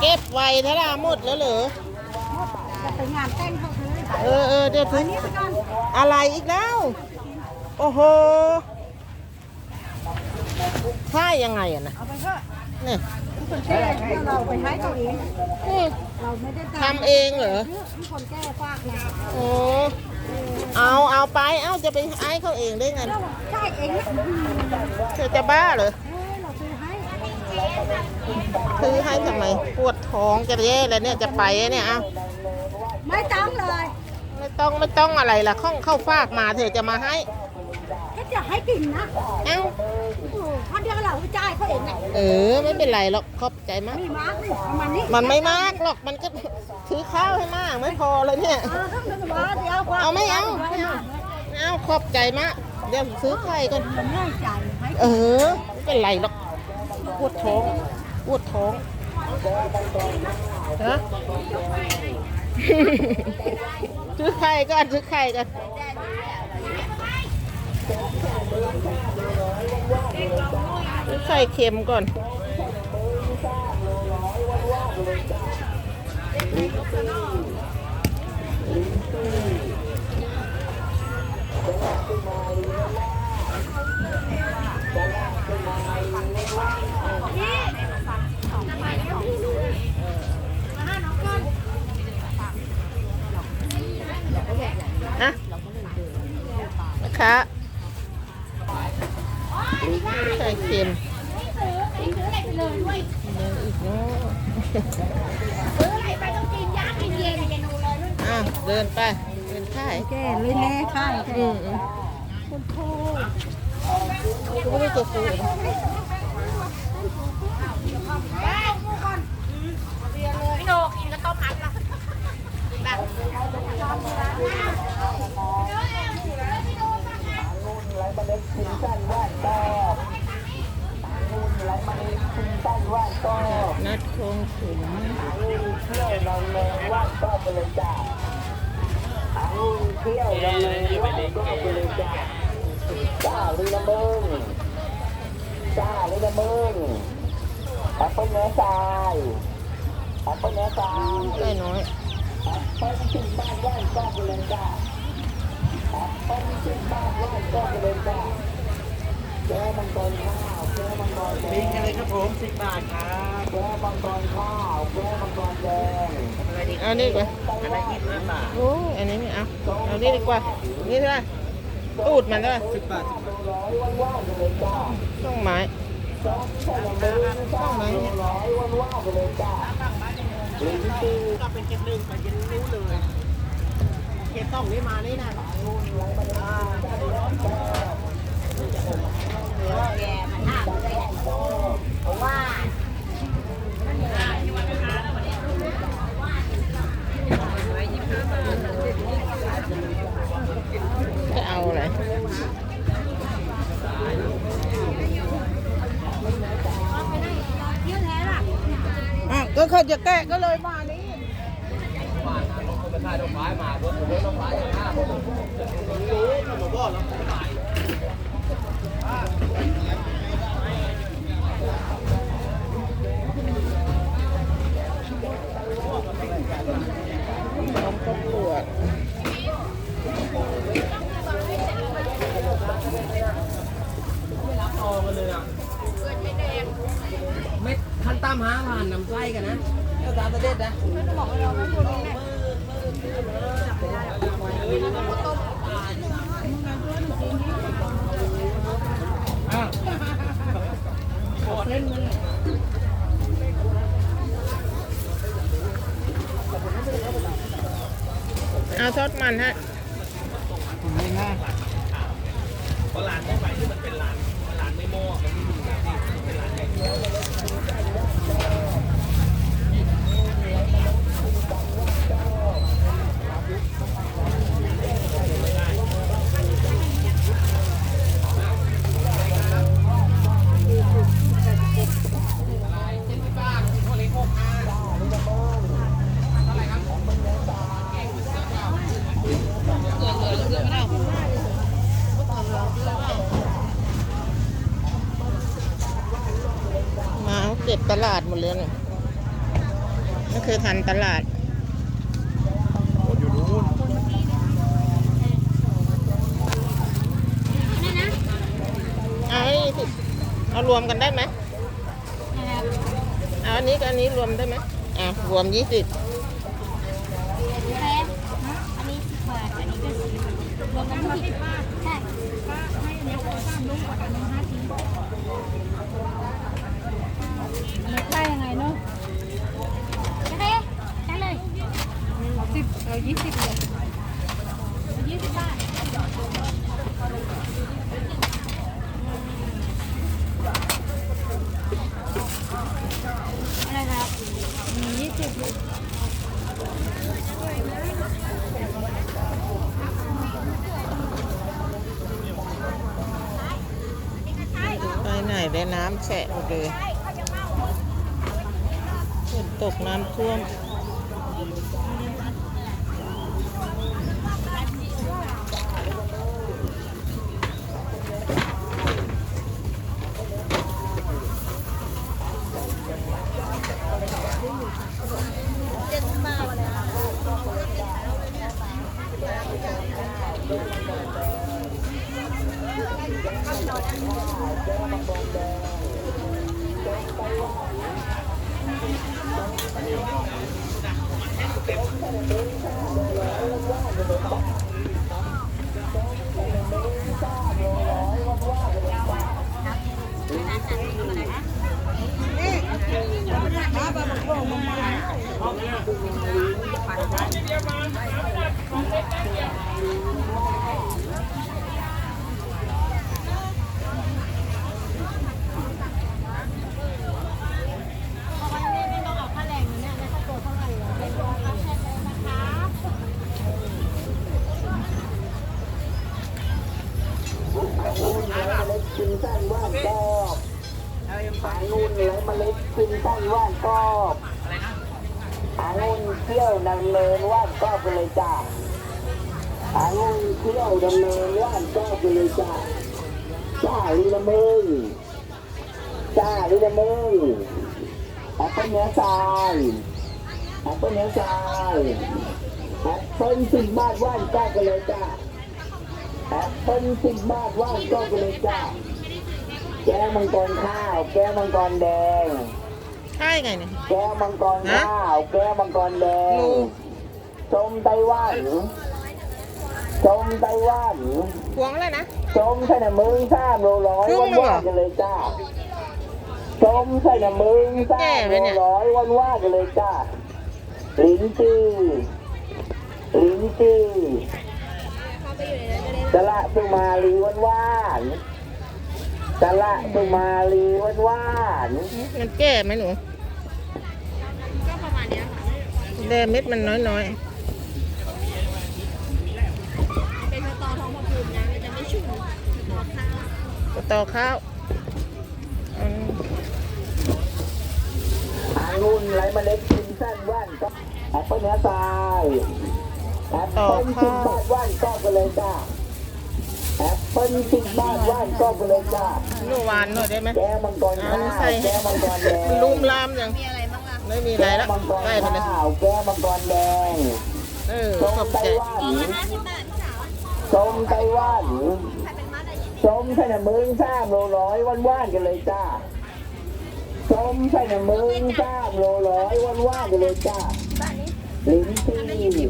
เก็บไว้ทาราหมดแล้วเหรอจะไปงานแต่งเขาเลยเออเออเดี๋ยวถึอังนนี้ไปก่อนอะไรอีกแล้ว โอ้โหท่ายังไงอะนะเอาไปเถอะนี่คนแก่เราไปให้เขาเองนี่เราไม่ได้ทำเองเหรอมีคนแก่ฝากไงโอ้เอาเอาไป เอาจะไปให้เขาเองได้ไงเราใช่เองนะเธอจะบ้าเหรอเออเราซื้อให้ ซื้อให้ทำไมปวดท้องจะแย่แล้วเนี่ยจะไปแล้วเนี่ยเอาไม่ต้องเลยไม่ต้องไม่ต้องอะไรล่ะข้องเข้าฟากมาเธอจะมาให้ก็จะให้กินนะเอ้าโอ้โหพันเดียวเราไปจ่ายเขาเองไงเออไม่เป็นไรหรอกขอบใจมากมีมากนี่ประมาณนี้มันไม่มากหรอกมันก็ซื้อข้าวให้มากไม่พอเลยเนี่ยเออต้องเป็นว่าเดี๋ยวเอาไม่เอาไม่เอาเอาขอบใจมากเดี๋ยวซื้อไข่ก่อนมันง่ายใจให้เออไม่เป็นไรหรอก ปวดท้องปวดท้องฮะซื้อไข่ก่อนซื้อไข่ก่อนซื้อไข่เค็มก่อนน ไข่เค็มยังอีกเนาะซื้ออะไรไปต้องกินยากินเย็นเย็นเลยอะเดินไปเดินค่ายแก่เลยแน่ค่ะอืมอืมคุณโทก็ไม่ได้จะซื้อหรอก พี่โนกินก็ต้มมัดละแบบ นัดคงขุมเที่ยวเราเลยว่างก็ไปเลยจ้าเอาเที่ยวเราเลยว่างก็ไปเลยจ้าจ้าลยลมึงจ้าลยลมึงแอปเปิ้ลเนื้อทรายแอปเปิ้ลเนื้อทรายได้น้อยแอปเปิ้ลขึ้นบ้านว่างก็ไปเลยจ้าแอปเปิ้ลขึ้นบ้านว่างก็ไปเลยจ้า แก้วมังกรข้าวแก้วมังกรแดงลิงอะไรครับผมสิบบาทครับแก้วมังกรข้าวแก้วมังกรแดงอะไรดีเอานี่ดีกว่าอันละยี่สิบห้าบาทโอ้ยอันนี้ไม่เอาเอานี่ดีกว่านี่เท่าไหร่ตูดมันเท่าไหร่สิบบาทสิบบาทต้องไม้ต้องไม้เนี่ยก็เป็นเก็บหนึ่งไปเย็นรู้เลยเก็บต้องนี่มานี่นะ อ่าแกมันห้ามเลยเพราะว่าจะเอาอะไรเที่ยวแท้ล่ะอะก็เขาจะแกะก็เลยมานี่ พร้อมก็ปวด พอกันเลยอะเม็ดขั้น ตามหาผ่านน้ำไส้กันนะเจ้าตาตะเด็ดนะเอาทอดมันฮะมาเอ ตลาดหมดเลยเนี่ยไม่เคยทันตลาดคนอยู่นู้นนี่นะเอาให้สิเอารวมกันได้ไหมนะครับเอาอันนี้กับอันนี้รวมได้ไหมอะรวมยี่สิบแพงอันนี้สิบบาท อันนี้ก็สิบรวมกันก็สิบบาทใช่ให้เนี้ยสามลูกกว่าอันนึงห้าสิบ มันได้ยังไงเนาะได้ได้เลยสิบเออยี่สิบเลยยี่สิบบาทอะไรครับมียี่สิบไปไหนได้น้ำแฉะหมดเลยฝน ตกน้ำท่วม กินสั้นว่านกอบอางุ่นไหลเมล็ดกินสั้นว่านกอบอางุ่นเที่ยวดำเนินว่านกอบไปเลยจ้าอางุ่นเที่ยวดำเนินว่านกอบไปเลยจ้าจ้าลีละมึงจ้าลีละมึงแอปเปิ้ลเนื้อทรายแอปเปิ้ลเนื้อทรายแอปเปิ้ลสิบบาทว่านกอบไปเลยจ้าแอปเปิ้ลสิบบาทว่างก็ไปเลยจ้า แก้วมังกรข้าว แก้วมังกรแดง ใช่ไงเนี่ย แก้วมังกรข้าว แก้วมังกรแดงลูกส้มไต้หวันส้มไต้หวันพวงอะไรนะส้มใส่หน้ามึงสามโลร้อยครึ่วังนหนึ่งเหรอว่ากันเลยจ้าส้มใส่หน้ามึงสาแก่มไหมโลเนี่ย ร้อยวันว่ากันเลยจ้าลิ้นจี่ลิ้นจี่สละสุมาลีวันว่าน สละสุมาลีวันว่านมันแก่ไหมหนูก็ประมาณเนี้ยค่ะแดงเม็ดมันน้อยเป็นสตอทองพระภูมินะมันจะไม่ชุ่มต่อข้าวๆต่อข้าวอืมอางุ่นไหลเมล็ดกินสั้นว่านก็แอปเปิ้ลเนื้อทรายแอปเปิ้ลสิบบาทว่านก็ไปเลยจ้าแอป เปิ้ลสิบบาทว่านก็ไปเลยจ้าหนูหวานหน่อยได้ไหมแก้วมังกรเอาข้านี่ใส่วแก้วมังกรแดงมันลุ่มลามยังมีอะไรบ้างล่ะไม่มีอะไรแก้แล้ววมังกรใส่ไปเลยข้าวแก้วมังกรแดงเออส้มขอบไต้ใจหวันห้าสิบบาทพี่สาวส้มไต้หวันใครเป็นมัดอะไรยี่สิบส้มใส่หน้ามึงสามโลร้อยวันว่านกันเลยจ้าส้มใส่หน้ามึงสามโลร้อยวันว่านกันเลยจ้าบาทนี้ลิ้นจี่